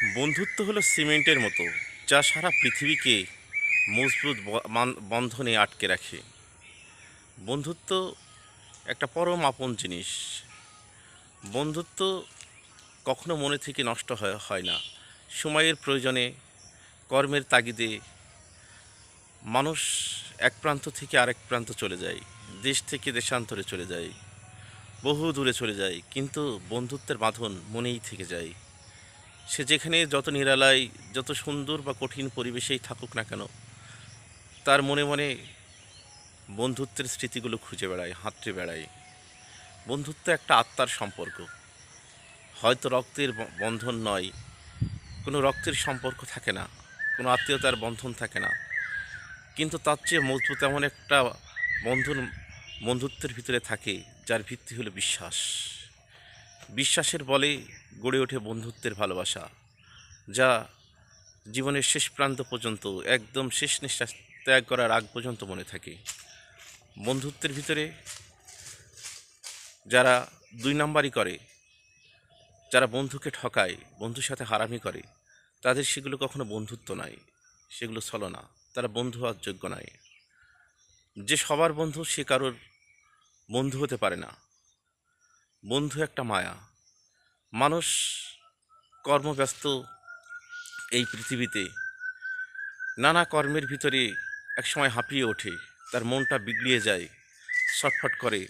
বন্ধুত্ব হলো সিমেন্টের মতো, যা সারা পৃথিবীকে মজবুত বন্ধনে আটকে রাখে। বন্ধুত্ব একটা পরম আপন জিনিস। বন্ধুত্ব কখনো মনে থেকে নষ্ট হয় না। সময়ের প্রয়োজনে, কর্মের তাগিদে মানুষ এক প্রান্ত থেকে আরেক প্রান্ত চলে যায়, দেশ থেকে দেশান্তরে চলে যায় বহু দূরে চলে যায়, কিন্তু বন্ধুত্বের বাঁধন মনেই থেকে যায়। সে যেখানে যত নিরালায়, যত সুন্দর বা কঠিন পরিবেশেই থাকুক না কেন, তার মনে মনে বন্ধুত্বের স্মৃতিগুলো খুঁজে বেড়ায়, হাতড়ে বেড়ায়। বন্ধুত্ব একটা আত্মার সম্পর্ক। হয়তো রক্তের বন্ধন নয়, কোনো রক্তের সম্পর্ক থাকে না, কোনো আত্মীয়তার বন্ধন থাকে না। কিন্তু তার চেয়ে মজবুত এমন একটা বন্ধন বন্ধুত্বের ভিতরে থাকে, যার ভিত্তি হলো বিশ্বাস। বিশ্বাসের বলে গড়ে ওঠে বন্ধুত্বের ভালোবাসা, যা জীবনের শেষ প্রান্ত পর্যন্ত, একদম শেষ নিঃশ্বাস ত্যাগ করার আগ পর্যন্ত মনে থাকে। বন্ধুত্বের ভিতরে যারা দুই নাম্বারই করে, যারা বন্ধুকে ঠকায়, বন্ধুর সাথে হারামি করে, তাদের সেগুলো কখনো বন্ধুত্ব নয় সেগুলো ছলনা। তারা বন্ধু হওয়ার যোগ্য নয় যে সবার বন্ধু, সে কারোর বন্ধু হতে পারে না। বন্ধু একটা মায়া। মানুষ কর্মব্যস্ত এই পৃথিবীতে। নানা কর্মের ভিতরে একসময় হাঁপিয়ে ওঠে, তার মনটা বিগড়িয়ে যায়, ছটফট করে,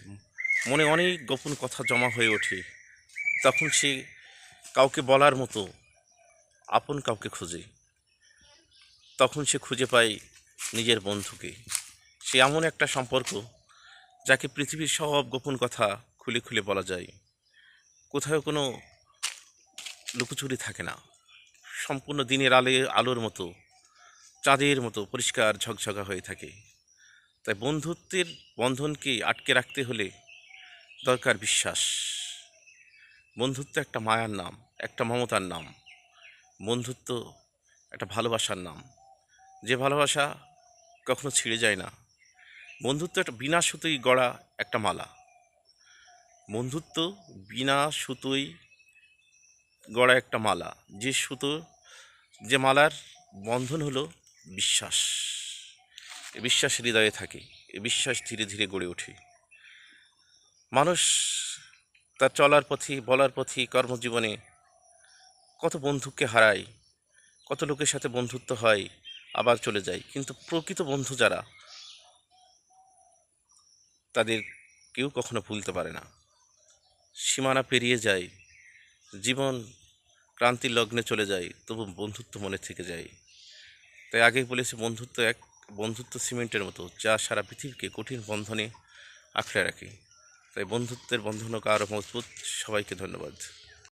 মনে অনেক গোপন কথা জমা হয়ে ওঠে। তখন সে কাউকে বলার মতো আপন কাউকে খোঁজে। তখন সে খুঁজে পায় নিজের বন্ধুকে। সে এমন একটা সম্পর্ক যাকে পৃথিবীর সব গোপন কথা খুলে খুলে বলা যায়, কোথাও কোনো লুকোচুরি থাকে না। সম্পূর্ণ দিনের আলে, আলোর মতো, চাঁদের মতো পরিষ্কার ঝকঝকা হয়ে থাকে। তাই বন্ধুত্বের বন্ধনকে আটকে রাখতে হলে দরকার বিশ্বাস। বন্ধুত্ব একটা মায়ার নাম, একটা মমতার নাম। বন্ধুত্ব একটা ভালোবাসার নাম। যে ভালোবাসা কখনো ছিঁড়ে যায় না। বন্ধুত্ব একটা বিনা সুতোই গড়া একটা মালা। বন্ধুত্ব বিনা সুতোই গড়া একটা মালা। যে সুতো, যে মালার বন্ধন হলো বিশ্বাস। বিশ্বাস হৃদয়ে থাকে, এ বিশ্বাস ধীরে ধীরে গড়ে ওঠে। মানুষ তার চলার পথে, বলার পথে, কর্মজীবনে কত বন্ধুকে হারায়, কত লোকের সাথে বন্ধুত্ব হয়, আবার চলে যায়। কিন্তু প্রকৃত বন্ধু যারা, তাদের কেউ কখনো ভুলতে পারে না। সীমানা পেরিয়ে যায়, জীবন ক্রান্তির লগ্নে চলে যায়, তবু বন্ধুত্ব মনে থেকে যায়। তাই আগেই বলেছি, বন্ধুত্ব এক, বন্ধুত্ব সিমেন্টের মতো, যা সারা পৃথিবীকে কঠিন বন্ধনে আঁকড়ে রাখে। তাই বন্ধুত্বের বন্ধনকে আরও মজবুত। সবাইকে ধন্যবাদ।